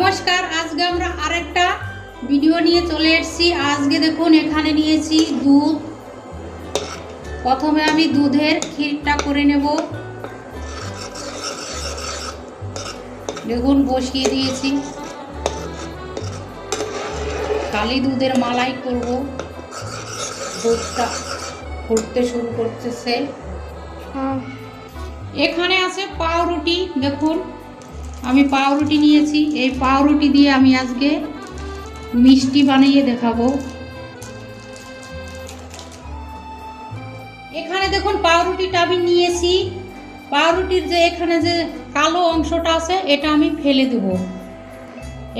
নমস্কার আজকে আমরা আরেকটা ভিডিও নিয়ে চলে এসেছি। আজকে দেখুন এখানে নিয়েছি দুধ। প্রথমে আমি দুধের ক্ষীরটা করে নেব। দেখুন বসিয়ে দিয়েছি। কালি দুধের মালাই করব। দুধটা ফুটতে শুরু করতেছে। এখানে আছে পাউরুটি দেখুন। আমি পাউরুটি নিয়েছি। এই পাউরুটি দিয়ে আমি আজকে মিষ্টি বানিয়ে দেখাবো। এখানে দেখুন পাউরুটিটা আমি নিয়েছি। পাউরুটির যে এখানে যে কালো অংশটা আছে, এটা আমি ফেলে দেব।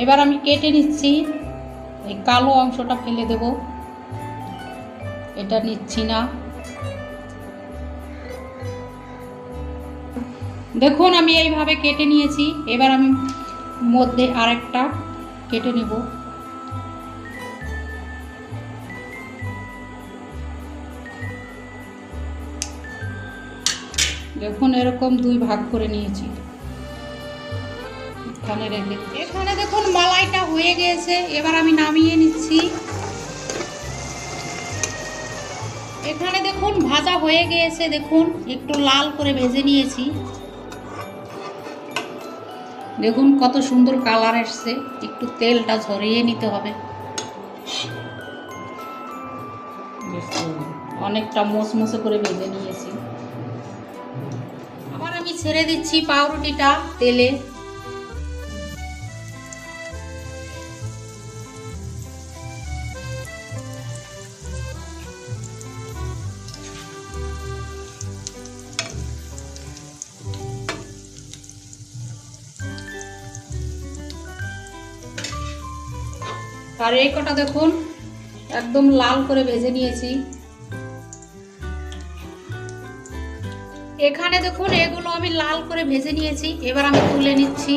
এবার আমি কেটে নিচ্ছি। এই কালো অংশটা ফেলে দেব। এটা নিচ্ছি না। দেখুন, আমি এইভাবে কেটে নিয়েছি। এবার আমি মধ্যে আরেকটা কেটে নেব। দেখুন, এরকম দুই ভাগ করে নিয়েছি। এখানে রেখে এখানে দেখুন, মালাইটা হয়ে গিয়েছে এবার আমি নামিয়ে নিচ্ছি। এখানে দেখুন, ভাজা হয়ে গিয়েছে দেখুন, একটু লাল করে ভেজে নিয়েছি। দেখুন কত সুন্দর কালার এসছে। একটু তেলটা ঝরিয়ে নিতে হবে। অনেকটা মসমসে করে ভেজে নিয়েছি। আবার আমি ছেড়ে দিচ্ছি পাউরুটিটা তেলে। আর এই কটা দেখুন, একদম লাল করে ভেজে নিয়েছি। এখানে দেখুন, এগুলো আমি লাল করে ভেজে নিয়েছি, এবার আমি তুলে নিচ্ছি।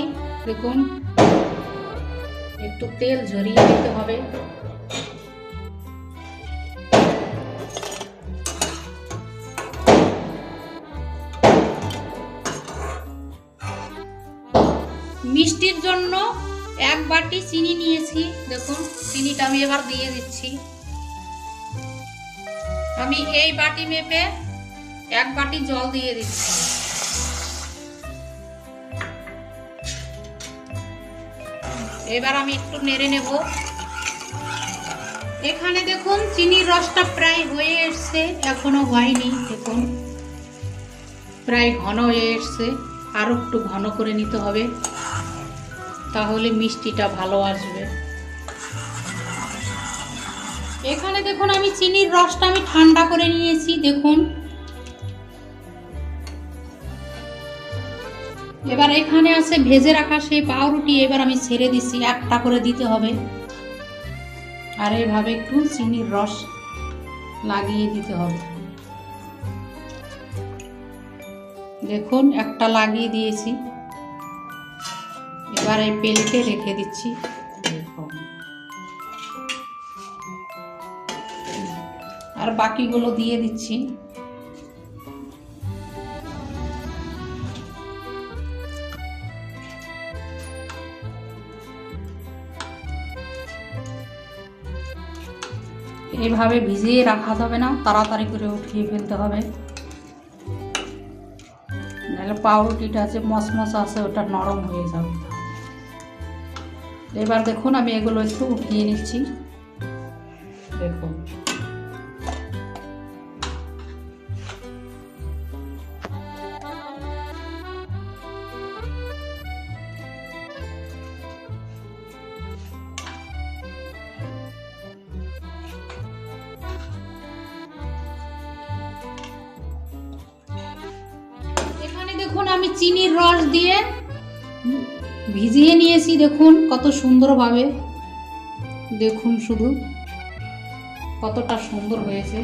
দেখুন, একটু তেল ঝরিয়ে দিতে হবে। মিষ্টির জন্য এক বাটি চিনি নিয়েছি, দেখুন, চিনিটা আমি এবার দিয়ে দিচ্ছি। আমি এই বাটি মেপে এক বাটি জল দিয়ে দিচ্ছি। এবার আমি একটু নেড়ে নেব। এখানে দেখুন, চিনির রসটা প্রায় হয়ে এসছে, এখনও হয়নি, দেখুন। প্রায় ঘন হয়ে এসছে, আরও একটু ঘন করে নিতে হবে। তাহলে মিষ্টিটা ভালো আসবে। এখানে দেখুন, আমি চিনির রসটা আমি ঠান্ডা করে নিয়েছি, দেখুন। এবার এখানে আছে ভেজে রাখা সেই পাউরুটি, এবার আমি ছেড়ে দিচ্ছি একটা করে দিতে হবে। আর এভাবে একটু চিনির রস লাগিয়ে দিতে হবে। দেখুন, একটা লাগিয়ে দিয়েছি। এবার এই প্লেটে রেখে দিচ্ছি। আর বাকিগুলো দিয়ে দিচ্ছি। এভাবে ভিজিয়ে রাখা যাবে না তাড়াতাড়ি করে উঠিয়ে ফেলতে হবে। নাহলে পাউরুটিটা আছে মসমস আছে ওটা নরম হয়ে যাবে। এবার দেখুন আমি এগুলো একটু উঠিয়ে নিচ্ছি। দেখুন। এখানে দেখুন আমি চিনির রস দিয়ে ভিজিয়ে নিয়েছি, দেখুন কত সুন্দরভাবে। দেখুন শুধু কতটা সুন্দর হয়েছে।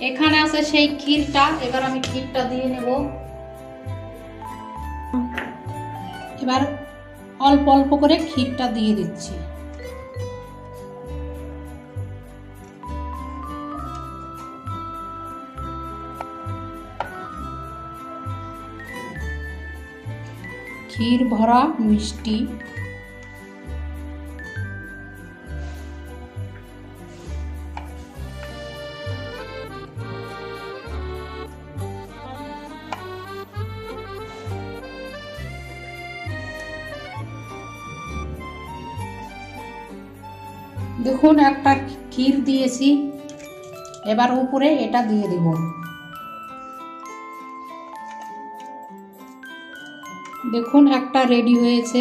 এখানে আছে সেই ক্ষীরটা, এবার আমি ক্ষীরটা দিয়ে নেব। এবার অল্প অল্প করে ক্ষীরটা দিয়ে দিচ্ছি। ক্ষীর ভরা মিষ্টি। দেখুন একটা ক্ষীর দিয়েছি। এবার উপরে এটা দিয়ে দিব। দেখুন, একটা রেডি হয়েছে।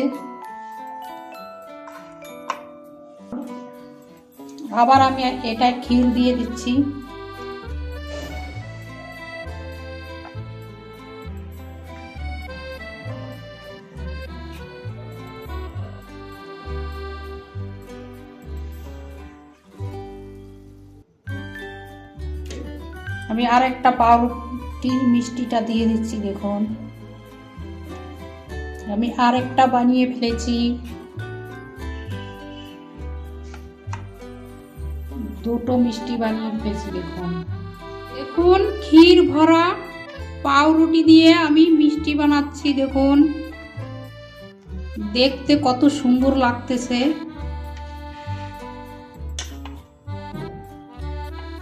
আবার আমি এটা ক্ষীর দিয়ে দিচ্ছি। আমি আর একটা পাউরুটির মিষ্টিটা দিয়ে দিচ্ছি, দেখুন। আমি আর একটা বানিয়ে ফেলেছি। দুটো মিষ্টি বানিয়ে ফেলেছি, দেখুন। দেখুন, ক্ষীর ভরা পাউরুটি দিয়ে আমি মিষ্টি বানাচ্ছি, দেখুন। দেখতে কত সুন্দর লাগতেছে।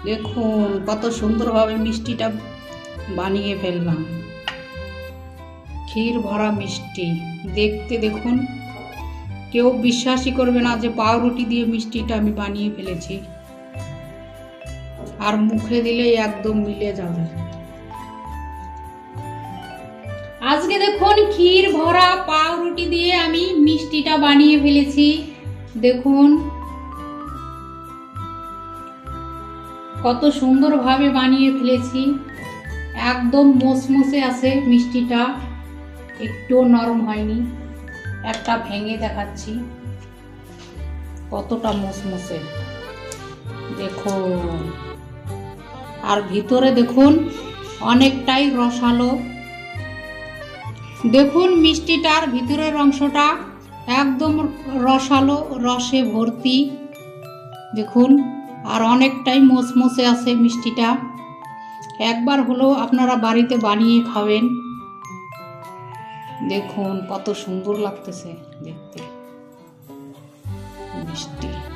দেখুন, কত সুন্দরভাবে মিষ্টিটা বানিয়ে ফেললাম। ক্ষীর ভরা মিষ্টি। দেখতে দেখুন। কেউ বিশ্বাসই করবে না যে পাউরুটি দিয়ে মিষ্টিটা আমি বানিয়ে ফেলেছি। আর মুখে দিলেই একদম মিলে যাবে। আজকে দেখুন ক্ষীর ভরা পাউরুটি দিয়ে আমি মিষ্টিটা বানিয়ে ফেলেছি। দেখুন। কত সুন্দরভাবে বানিয়ে ফেলেছি। একদম মোসমোসে আছে মিষ্টিটা। একটুও নরম হয়নি, একটা ভেঙে দেখাচ্ছি। কতটা মোসমোসে দেখুন, আর ভিতরে দেখুন, অনেকটাই রসালো। দেখুন মিষ্টিটার ভিতরের অংশটা একদম রসালো, রসে ভর্তি। দেখুন, আর অনেকটাই মোসমোসে আছে মিষ্টিটা। একবার হলেও আপনারা বাড়িতে বানিয়ে খাবেন। দেখুন কত সুন্দর লাগতেছে দেখতে। মিষ্টি।